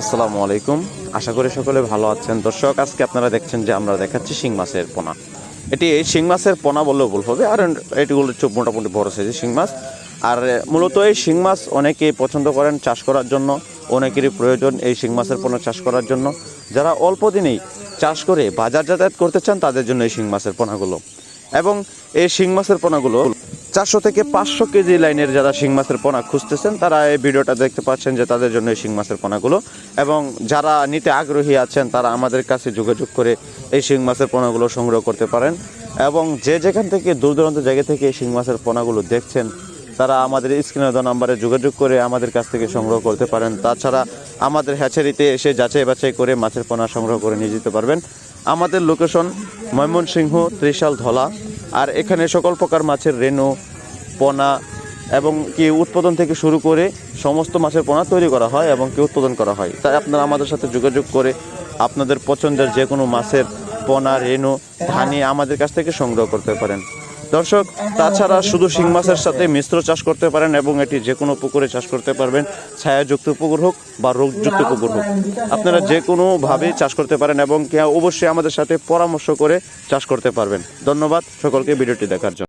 আসসালামু আলাইকুম। আশা করি সকলে ভালো আছেন। দর্শক, আজকে আপনারা দেখছেন যে আমরা দেখাচ্ছি শিং মাছের পোনা। এটি এই শিং মাছের পোনা বললেও ভুল হবে, আর এটিগুলো মোটামুটি বড় সাইজের শিং মাছ। আর মূলত এই শিং মাছ অনেকেই পছন্দ করেন চাষ করার জন্য, অনেকেরই প্রয়োজন এই শিং মাছের পোনা চাষ করার জন্য। যারা অল্প দিনেই চাষ করে বাজার যাতায়াত করতে চান, তাদের জন্য এই শিং মাছের পোনাগুলো। এবং এই শিং মাছের পোনাগুলো চারশো থেকে পাঁচশো কেজি লাইনের যারা শিং মাছের পোনা খুঁজতেছেন, তারা এই ভিডিওটা দেখতে পাচ্ছেন যে তাদের জন্য এই শিং মাছের পোনাগুলো। এবং যারা নিতে আগ্রহী আছেন, তারা আমাদের কাছে যোগাযোগ করে এই শিং মাছের পোনাগুলো সংগ্রহ করতে পারেন। এবং যে যেখান থেকে দূর দূরান্ত জায়গা থেকে এই শিং মাছের পোনাগুলো দেখছেন, তারা আমাদের স্ক্রিনে দেওয়া নাম্বারে যোগাযোগ করে আমাদের কাছ থেকে সংগ্রহ করতে পারেন। তাছাড়া আমাদের হ্যাচারিতে এসে যাচাই বাছাই করে মাছের পোনা সংগ্রহ করে নিয়ে যেতে পারবেন। আমাদের লোকেশন ময়মনসিংহ ত্রিশাল ধলা আর এখানে সকল প্রকার মাছের রেনু পোনা এবং কি উৎপাদন থেকে শুরু করে সমস্ত মাছের পোনা তৈরি করা হয় এবং কি উৎপাদন করা হয়। তাই আপনারা আমাদের সাথে যোগাযোগ করে আপনাদের পছন্দের যে কোনো মাছের পোনা রেনু ধানি আমাদের কাছ থেকে সংগ্রহ করতে পারেন। দর্শক, তাছাড়া শুধু শিং মাছের সাথে মিশ্র চাষ করতে পারেন এবং এটি যে কোনো পুকুরে চাষ করতে পারবেন। ছায়াযুক্ত পুকুর হোক বা রোগযুক্ত পুকুর হোক। আপনারা যে কোনোভাবেই চাষ করতে পারেন এবং অবশ্যই আমাদের সাথে পরামর্শ করে চাষ করতে পারবেন। ধন্যবাদ, সকলকে ভিডিওটি দেখার জন্য।